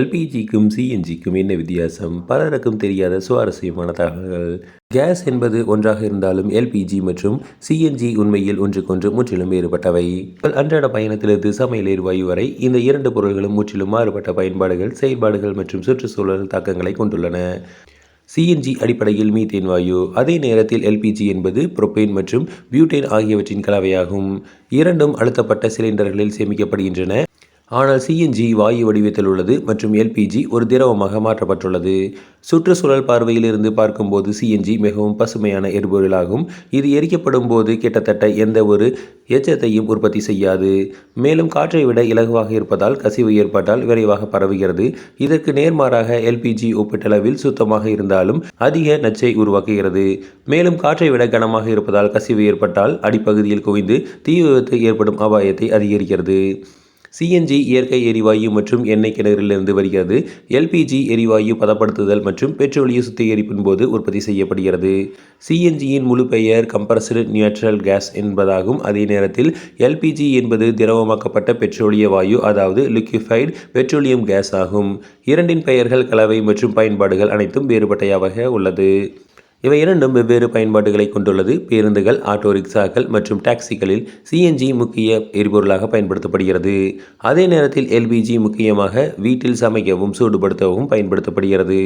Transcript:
எல்பிஜிக்கும் சிஎன்ஜிக்கும் என்ன வித்தியாசம்? பலருக்கும் தெரியாத சுவாரஸ்யமான தகவல்கள். கேஸ் என்பது ஒன்றாக இருந்தாலும் எல்பிஜி மற்றும் சிஎன்ஜி உண்மையில் ஒன்றுக்கொன்று முற்றிலும் வேறுபட்டவை. அன்றாட பயணத்திலிருந்து சமையல் எரிவாயு வரை இந்த இரண்டு பொருள்களும் முற்றிலும் மாறுபட்ட பயன்பாடுகள் செயல்பாடுகள் மற்றும் சுற்றுச்சூழல் தாக்கங்களை கொண்டுள்ளன. சிஎன்ஜி அடிப்படையில் மீத்தேன் வாயு அதே நேரத்தில் எல்பிஜி என்பது புரோபேன் மற்றும் பியூட்டேன் ஆகியவற்றின் கலவையாகும். இரண்டும் அழுத்தப்பட்ட சிலிண்டர்களில் சேமிக்கப்படுகின்றன. ஆனால் சிஎன்ஜி வாயு வடிவத்தில் உள்ளது மற்றும் எல்பிஜி ஒரு திரவமாக மாற்றப்பட்டுள்ளது. சுற்றுச்சூழல் பார்வையிலிருந்து பார்க்கும்போது சிஎன்ஜி மிகவும் பசுமையான எரிபொருளாகும். இது எரிக்கப்படும் போது கிட்டத்தட்ட எந்த ஒரு எச்சத்தையும் உற்பத்தி செய்யாது. மேலும் காற்றை விட இலகுவாக இருப்பதால் கசிவு ஏற்பட்டால் விரைவாக பரவுகிறது. இதற்கு நேர்மாறாக எல்பிஜி ஒப்பீட்டளவில் சுத்தமாக இருந்தாலும் அதிக நச்சை உருவாக்குகிறது. மேலும் காற்றை விட கனமாக இருப்பதால் கசிவு ஏற்பட்டால் அடிப்பகுதியில் குவிந்து தீ விபத்து ஏற்படும் அபாயத்தை அதிகரிக்கிறது. சிஎன்ஜி இயற்கை எரிவாயு மற்றும் எண்ணெய் கிணறிலிருந்து வருகிறது. எல்பிஜி எரிவாயு பதப்படுத்துதல் மற்றும் பெட்ரோலிய சுத்திகரிப்பின் போது உற்பத்தி செய்யப்படுகிறது. சிஎன்ஜியின் முழு பெயர் கம்ப்ரஸ்டு நியூட்ரல் கேஸ் என்பதாகும். அதே நேரத்தில் எல்பிஜி என்பது திரவமாக்கப்பட்ட பெட்ரோலிய வாயு அதாவது லிக்யூஃபைடு பெட்ரோலியம் கேஸ் ஆகும். இரண்டின் பெயர்கள் கலவை மற்றும் பயன்பாடுகள் அனைத்தும் வேறுபட்டையாக உள்ளது. இவை இரண்டும் வெவ்வேறு பயன்பாடுகளை கொண்டுள்ளது. பேருந்துகள் ஆட்டோ ரிக்ஷாக்கள் மற்றும் டாக்ஸிகளில் சிஎன்ஜி முக்கிய எரிபொருளாக பயன்படுத்தப்படுகிறது. அதே நேரத்தில் எல்பிஜி முக்கியமாக வீட்டில் சமைக்கவும் சூடுபடுத்தவும் பயன்படுத்தப்படுகிறது.